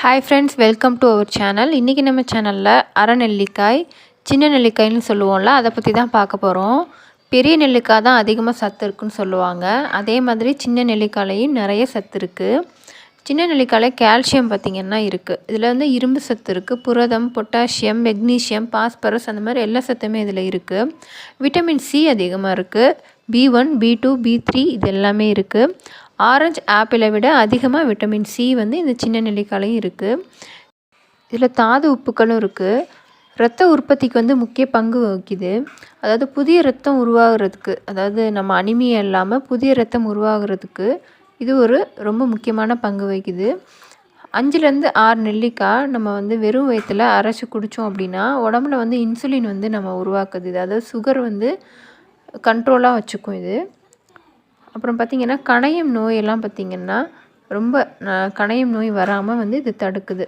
Hi friends welcome to our channel இன்றைக்கி நம்ம சேனலில் அரை நெல்லிக்காய் சின்ன நெல்லிக்காய்னு சொல்லுவோம்ல அதை பற்றி தான் பார்க்க போகிறோம் பெரிய நெல்லிக்காய் தான் அதிகமாக சத்து இருக்குன்னு சொல்லுவாங்க. அதே மாதிரி சின்ன நெல்லிக்காயிலையும் நிறைய சத்து இருக்குது சின்ன நெல்லிக்காயில் கால்சியம் பார்த்திங்கன்னா இருக்குது இதில் வந்து இரும்பு சத்து இருக்குது புரதம் பொட்டாசியம் மெக்னீஷியம் பாஸ்பரஸ் அந்த மாதிரி எல்லா சத்துமே இதில் இருக்குது விட்டமின் சி அதிகமாக இருக்குது B one B two B three இது எல்லாமே இருக்குது ஆரஞ்சு ஆப்பிளை விட அதிகமாக விட்டமின் சி வந்து இந்த சின்ன நெல்லிக்காலையும் இருக்குது இதில் தாது உப்புக்களும் இருக்குது ரத்த உற்பத்திக்கு வந்து முக்கிய பங்கு வகிக்குது. அதாவது புதிய ரத்தம் உருவாகிறதுக்கு அதாவது நம்ம அனிமியா இல்லாமல் புதிய ரத்தம் உருவாகிறதுக்கு இது ஒரு ரொம்ப முக்கியமான பங்கு வகிக்குது. அஞ்சுலேருந்து ஆறு நெல்லிக்காய் நம்ம வந்து வெறும் வயிற்றில் அரைச்சி குடித்தோம் அப்படின்னா உடம்புல வந்து இன்சுலின் வந்து நம்ம உருவாக்குது. அதாவது சுகர் வந்து கண்ட்ரோலாக வச்சுக்கும் இது. அப்புறம் பார்த்திங்கன்னா கணையம் நோயெல்லாம் பார்த்திங்கன்னா ரொம்ப கணையம் நோய் வராமல் வந்து இது தடுக்குது.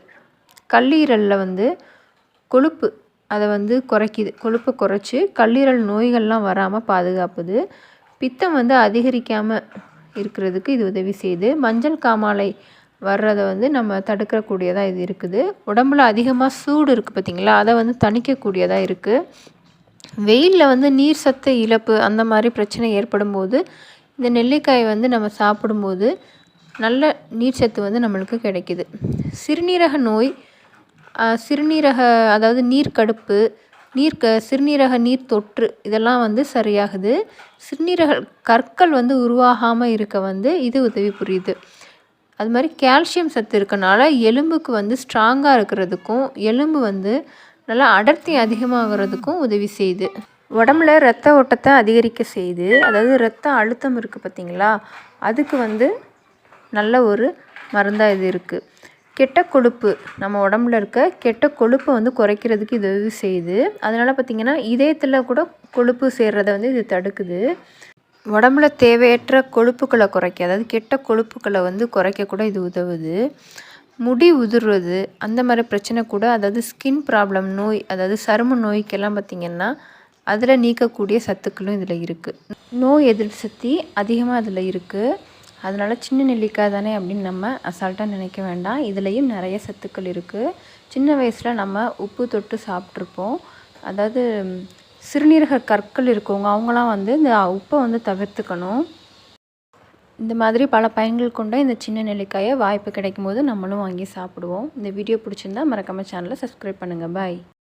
கல்லீரலில் வந்து கொழுப்பு அதை வந்து குறைக்குது. கொழுப்பை குறைச்சி கல்லீரல் நோய்கள்லாம் வராமல் பாதுகாப்புது. பித்தம் வந்து அதிகரிக்காமல் இருக்கிறதுக்கு இது உதவி செய்யுது. மஞ்சள் காமாலை வர்றதை வந்து நம்ம தடுக்கக்கூடியதாக இது இருக்குது. உடம்புல அதிகமாக சூடு இருக்குது பார்த்திங்களா அதை வந்து தணிக்கக்கூடியதாக இருக்குது வெயிலில் வந்து நீர் சத்து இழப்பு அந்த மாதிரி பிரச்சனை ஏற்படும் போது இந்த நெல்லிக்காய் வந்து நம்ம சாப்பிடும்போது நல்ல நீர்ச்சத்து வந்து நம்மளுக்கு கிடைக்கிது. சிறுநீரக நோய் சிறுநீரக அதாவது நீர் கடுப்பு நீர் க சிறுநீரக நீர் தொற்று இதெல்லாம் வந்து சரியாகுது. சிறுநீரக கற்கள் வந்து உருவாகாமல் இருக்க வந்து இது உதவி புரியுது. அது மாதிரி கால்சியம் சத்து இருக்கனால எலும்புக்கு வந்து ஸ்ட்ராங்காக இருக்கிறதுக்கும் எலும்பு வந்து நல்லா அடர்த்தி அதிகமாகிறதுக்கும் உதவி செய்யுது. உடம்புல ரத்த ஓட்டத்தை அதிகரிக்க செய்து அதாவது ரத்த அழுத்தம் இருக்குது பார்த்திங்களா அதுக்கு வந்து நல்ல ஒரு மருந்தாக இது இருக்குது கெட்ட கொழுப்பு நம்ம உடம்புல இருக்க கெட்ட கொழுப்பை வந்து குறைக்கிறதுக்கு இது இது செய்யுது. அதனால் பார்த்திங்கன்னா இதயத்தில் கூட கொழுப்பு சேர்றதை வந்து இது தடுக்குது. உடம்புல தேவையற்ற கொழுப்புக்களை குறைக்க அதாவது கெட்ட கொழுப்புக்களை வந்து குறைக்க கூட இது உதவுது. முடி உதிர்வது அந்த மாதிரி பிரச்சனை கூட அதாவது ஸ்கின் ப்ராப்ளம் நோய் அதாவது சரும நோய்க்கெல்லாம் பார்த்திங்கன்னா அதில் நீக்கக்கூடிய சத்துக்களும் இதில் இருக்குது நோய் எதிர்ப்பு சக்தி அதிகமாக அதில் இருக்குது அதனால் சின்ன நெல்லிக்காய் தானே அப்படின்னு நம்ம அசால்ட்டாக நினைக்க வேண்டாம். இதுலேயும் நிறைய சத்துக்கள் இருக்குது சின்ன வயசில் நம்ம உப்பு தொட்டு சாப்பிட்ருப்போம் அதாவது சிறுநீரக கற்கள் இருக்கவங்க அவங்களாம் வந்து இந்த உப்பை வந்து தவிர்த்துக்கணும். இந்த மாதிரி பல பயன்கள் கொண்ட இந்த சின்ன நெல்லிக்காயை வாய்ப்பு கிடைக்கும் போது நம்மளும் வாங்கி சாப்பிடுவோம். இந்த வீடியோ பிடிச்சிருந்தா மறக்காமல் சேனலை சப்ஸ்கிரைப் பண்ணுங்கள் பாய்